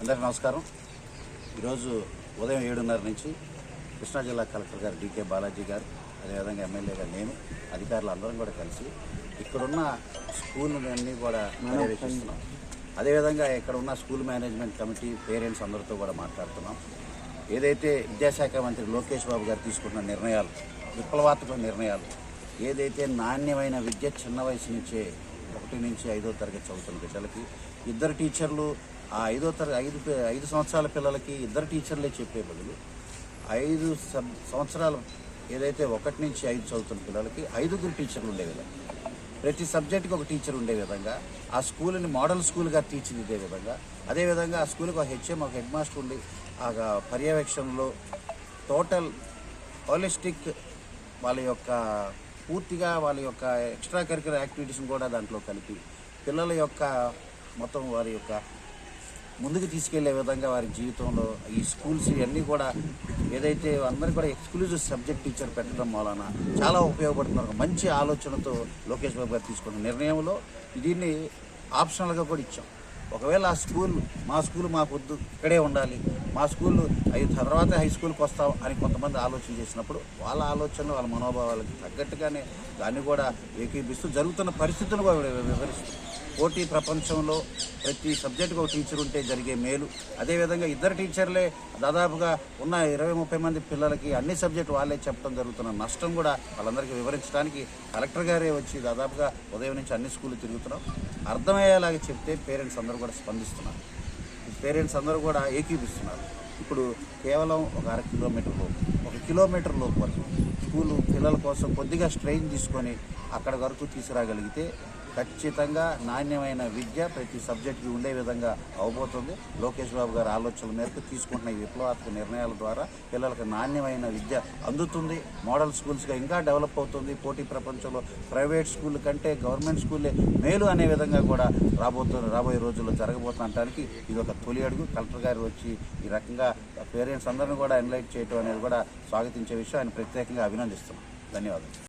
అందరికీ నమస్కారం. ఈరోజు ఉదయం ఏడున్నర నుంచి కృష్ణా జిల్లా కలెక్టర్ గారు డీకే బాలాజీ గారు అదేవిధంగా ఎమ్మెల్యే గారు నేను అధికారులు అందరం కూడా కలిసి ఇక్కడున్న స్కూళ్ళన్నీ కూడా పర్యవేక్షిస్తున్నాం అదేవిధంగా ఇక్కడ ఉన్న స్కూల్ మేనేజ్మెంట్ కమిటీ పేరెంట్స్ అందరితో కూడా మాట్లాడుతున్నాం. ఏదైతే విద్యాశాఖ మంత్రి లోకేష్ బాబు గారు తీసుకున్న నిర్ణయాలు విప్లవాత్మక నిర్ణయాలు ఏదైతే నాణ్యమైన విద్య చిన్న వయసు నుంచే ఒకటి నుంచి ఐదో తరగతి చదువుతున్న బిడ్డలకి ఇద్దరు టీచర్లు ఆ ఐదో తరగతి ఐదు ఐదు సంవత్సరాల పిల్లలకి ఇద్దరు టీచర్లే చెప్పే బదులు ఐదు సంవత్సరాల సంవత్సరాలు ఏదైతే ఒకటి నుంచి ఐదు చదువుతున్న పిల్లలకి ఐదుగురు టీచర్లు ఉండే విధంగా ప్రతి సబ్జెక్టుకి ఒక టీచర్ ఉండే విధంగా ఆ స్కూల్ని మోడల్ స్కూల్గా తీర్చిదిద్దే విధంగా అదేవిధంగా ఆ స్కూల్కి ఒక హెచ్ఎం ఒక హెడ్ మాస్టర్ ఉండి ఆ పర్యవేక్షణలో టోటల్ హోలిస్టిక్ వాళ్ళ యొక్క పూర్తిగా వాళ్ళ యొక్క ఎక్స్ట్రా కరికులర్ యాక్టివిటీస్ని కూడా దాంట్లో కలిపి పిల్లల యొక్క మొత్తం వారి యొక్క ముందుకు తీసుకెళ్ళే విధంగా వారి జీవితంలో ఈ స్కూల్స్ ఇవన్నీ కూడా ఏదైతే అందరికీ కూడా ఎక్స్క్లూజివ్ సబ్జెక్ట్ టీచర్ పెట్టడం వలన చాలా ఉపయోగపడుతున్నారు. మంచి ఆలోచనతో లోకేష్ బాబు గారు తీసుకున్న నిర్ణయంలో దీన్ని ఆప్షనల్గా కూడా ఇచ్చాం. ఒకవేళ ఆ స్కూల్ మా స్కూల్ మాకు వద్దు ఇక్కడే ఉండాలి. మా స్కూల్ అవి తర్వాత హై స్కూల్కి వస్తాం అని కొంతమంది ఆలోచన చేసినప్పుడు వాళ్ళ ఆలోచనలు వాళ్ళ మనోభావాలకి తగ్గట్టుగానే దాన్ని కూడా ఏకీపిస్తూ జరుగుతున్న పరిస్థితులు కూడా వివరిస్తూ పోటీ ప్రపంచంలో ప్రతి సబ్జెక్టుకు ఒక టీచర్ ఉంటే జరిగే మేలు. అదేవిధంగా ఇద్దరు టీచర్లే దాదాపుగా ఉన్న ఇరవై ముప్పై మంది పిల్లలకి అన్ని సబ్జెక్టు వాళ్ళే చెప్పడం జరుగుతున్న నష్టం కూడా వాళ్ళందరికీ వివరించడానికి కలెక్టర్ గారే వచ్చి దాదాపుగా ఉదయం నుంచి అన్ని స్కూళ్ళు తిరుగుతున్నాం. అర్థమయ్యేలాగా చెప్తే పేరెంట్స్ అందరూ కూడా స్పందిస్తున్నారు. పేరెంట్స్ అందరూ కూడా ఏకీపిస్తున్నారు ఇప్పుడు కేవలం ఒక అర కిలోమీటర్ లోపు ఒక కిలోమీటర్ లోపు వరకు స్కూలు పిల్లల కోసం కొద్దిగా స్ట్రెయిన్ తీసుకొని అక్కడ వరకు తీసుకురాగలిగితే ఖచ్చితంగా నాణ్యమైన విద్య ప్రతి సబ్జెక్ట్కి ఉండే విధంగా అవబోతుంది. లోకేష్ బాబు గారి ఆలోచనల మేరకు తీసుకుంటున్న ఈ విప్లవాత్మక నిర్ణయాల ద్వారా పిల్లలకు నాణ్యమైన విద్య అందుతుంది. మోడల్ స్కూల్స్గా ఇంకా డెవలప్ అవుతుంది. పోటీ ప్రపంచంలో ప్రైవేట్ స్కూల్ కంటే గవర్నమెంట్ స్కూల్లే మేలు అనే విధంగా కూడా రాబోతున్న రాబోయే రోజుల్లో జరగబోతుండటానికి ఇది ఒక తొలి అడుగు. కలెక్టర్ గారు వచ్చి ఈ రకంగా పేరెంట్స్ అందరిని కూడా ఎన్లైట్ చేయడం అనేది కూడా స్వాగతించే విషయం. ఆయన ప్రత్యేకంగా అభినందిస్తున్నాం. ధన్యవాదాలు.